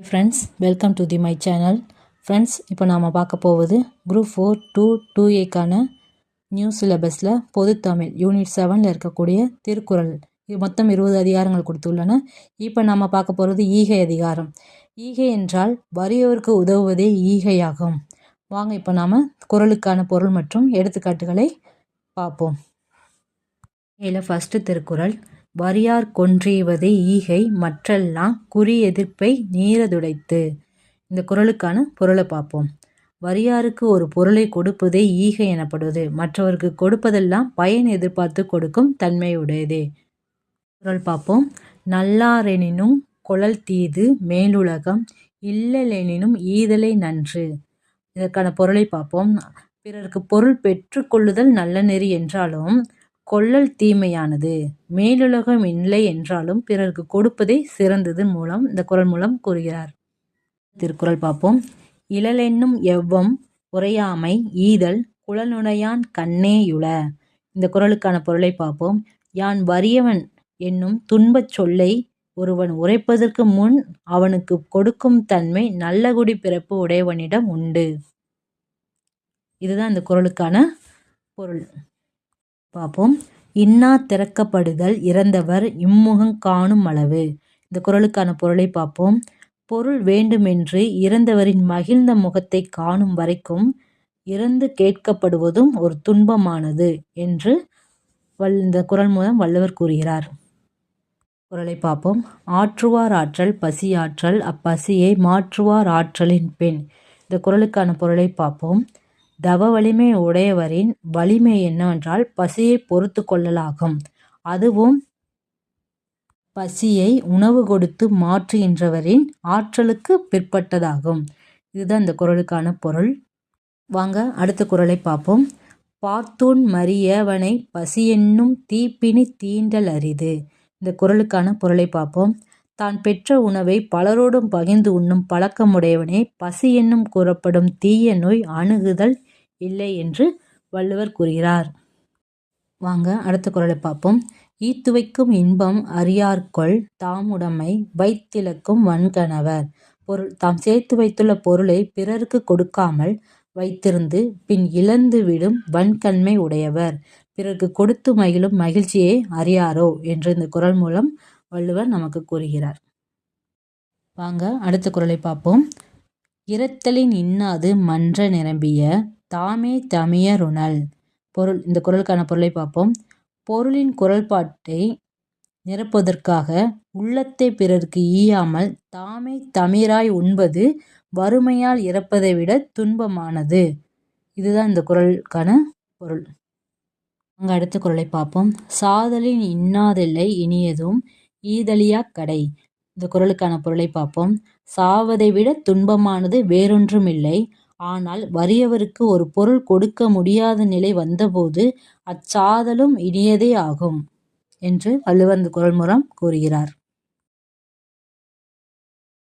Friends welcome to the my channel friends இப்போ நாம் பார்க்க போவது குரூப் ஃபோர் டூ டூ ஏக்கான நியூ சிலபஸில் பொதுத்தமிழ் யூனிட் செவனில் இருக்கக்கூடிய திருக்குறள். இது மொத்தம் இருபது அதிகாரங்கள் கொடுத்துள்ளன. இப்போ நாம் பார்க்க போகிறது ஈகை அதிகாரம். ஈகை என்றால் வறியவருக்கு உதவுவதே ஈகையாகும். வாங்க இப்போ நாம் குரலுக்கான பொருள் மற்றும் எடுத்துக்காட்டுகளை பார்ப்போம். இதில் ஃபஸ்ட்டு திருக்குறள். வறியார் கொன்றியவதே ஈகை மற்றெல்லாம் குறி எதிர்ப்பை நீரதுடைத்து. இந்த குரலுக்கான பொருளை பார்ப்போம். வரியாருக்கு ஒரு பொருளை கொடுப்பதே ஈகை எனப்படுவது. மற்றவருக்கு கொடுப்பதெல்லாம் பயன் எதிர்பார்த்து கொடுக்கும் தன்மையுடையதே. குரல் பார்ப்போம். நல்லாரெனினும் குழல் தீது மேலுலகம் இல்லலெனினும் ஈதலை நன்று. இதற்கான பொருளை பார்ப்போம். பிறருக்கு பொருள் பெற்றுக்கொள்ளுதல் நல்ல நெறி என்றாலும் கொள்ளல் தீமையானது மேலுலகம் இல்லை என்றாலும் பிறருக்கு கொடுப்பதே சிறந்தது மூலம் இந்த குரல் மூலம் கூறுகிறார். திருக்குறள் பார்ப்போம். இழலென்னும் எவ்வம் உரையாமை ஈதல் குழலுடையான் கண்ணேயுள இந்த குரலுக்கான பொருளை பார்ப்போம். யான் வறியவன் என்னும் துன்பச் சொல்லை ஒருவன் உரைப்பதற்கு முன் அவனுக்கு கொடுக்கும் தன்மை நல்ல குடி பிறப்பு உடையவனிடம் உண்டு. இதுதான் இந்த குரலுக்கான பொருள். பார்ப்போம். இன்னா திறக்கப்படுதல் இறந்தவர் இம்முகம் காணும் அளவு. இந்த குரலுக்கான பொருளை பார்ப்போம். பொருள் வேண்டுமென்று இறந்தவரின் மகிழ்ந்த முகத்தை காணும் வரைக்கும் இறந்து கேட்கப்படுவதும் ஒரு துன்பமானது என்று வல் இந்த குரல் மூலம் வள்ளுவர் கூறுகிறார். குரலை பார்ப்போம். ஆற்றுவார் ஆற்றல் பசி ஆற்றல் அப்பசியை மாற்றுவார் ஆற்றலின் பெண். இந்த குரலுக்கான பொருளை பார்ப்போம். தவ வலிமை உடையவரின் வலிமை என்னவென்றால் பசியை பொறுத்து கொள்ளலாகும். அதுவும் பசியை உணவு கொடுத்து மாற்றுகின்றவரின் ஆற்றலுக்கு பிற்பட்டதாகும். இதுதான் இந்த குரலுக்கான பொருள். வாங்க அடுத்த குரலை பார்ப்போம். பார்த்தூன் மரியவனை பசியென்னும் தீப்பினி தீண்டல் அரிது. இந்த குரலுக்கான பொருளை பார்ப்போம். தான் பெற்ற உணவை பலரோடும் பகிர்ந்து உண்ணும் பழக்கமுடையவனே பசி என்னும் கூறப்படும் தீய நோய் அணுகுதல் இல்லை என்று வள்ளுவர் கூறுகிறார். வாங்க அடுத்த குரலை பார்ப்போம். ஈத்துவைக்கும் இன்பம் அறியார்கொள் தாமுடைமை வைத்திலக்கும் வன்கணவர். பொருள் தாம் சேர்த்து வைத்துள்ள பொருளை பிறருக்கு கொடுக்காமல் வைத்திருந்து பின் இழந்து விடும் வன்கண்மை உடையவர். பிறருக்கு கொடுத்து மகிழும் மகிழ்ச்சியை அறியாரோ என்று இந்த குரல் மூலம் வள்ளுவர் நமக்கு கூறுகிறார். வாங்க அடுத்த குரலை பார்ப்போம். இரத்தலின் இன்னாது மன்ற நிரம்பிய தாமே தமியருணல் பொருள் இந்த குரலுக்கான பொருளை பார்ப்போம். பொருளின் குரல்பாட்டை நிரப்புவதற்காக உள்ளத்தை பிறருக்கு ஈயாமல் தாமே தமிராய் உண்பது வறுமையால் இறப்பதை விட துன்பமானது. இதுதான் இந்த குரலுக்கான பொருள். அங்கே அடுத்த குரலை பார்ப்போம். சாதலின் இன்னாதில்லை இனியதும் ஈதலியா கடை. இந்த குரலுக்கான பொருளை பார்ப்போம். சாவதை விட துன்பமானது வேறொன்றுமில்லை. ஆனால் வறியவருக்கு ஒரு பொருள் கொடுக்க முடியாத நிலை வந்தபோது அச்சாதலும் இனியதே ஆகும் என்று வள்ளுவர் இந்த குரல் மூலம் கூறுகிறார்.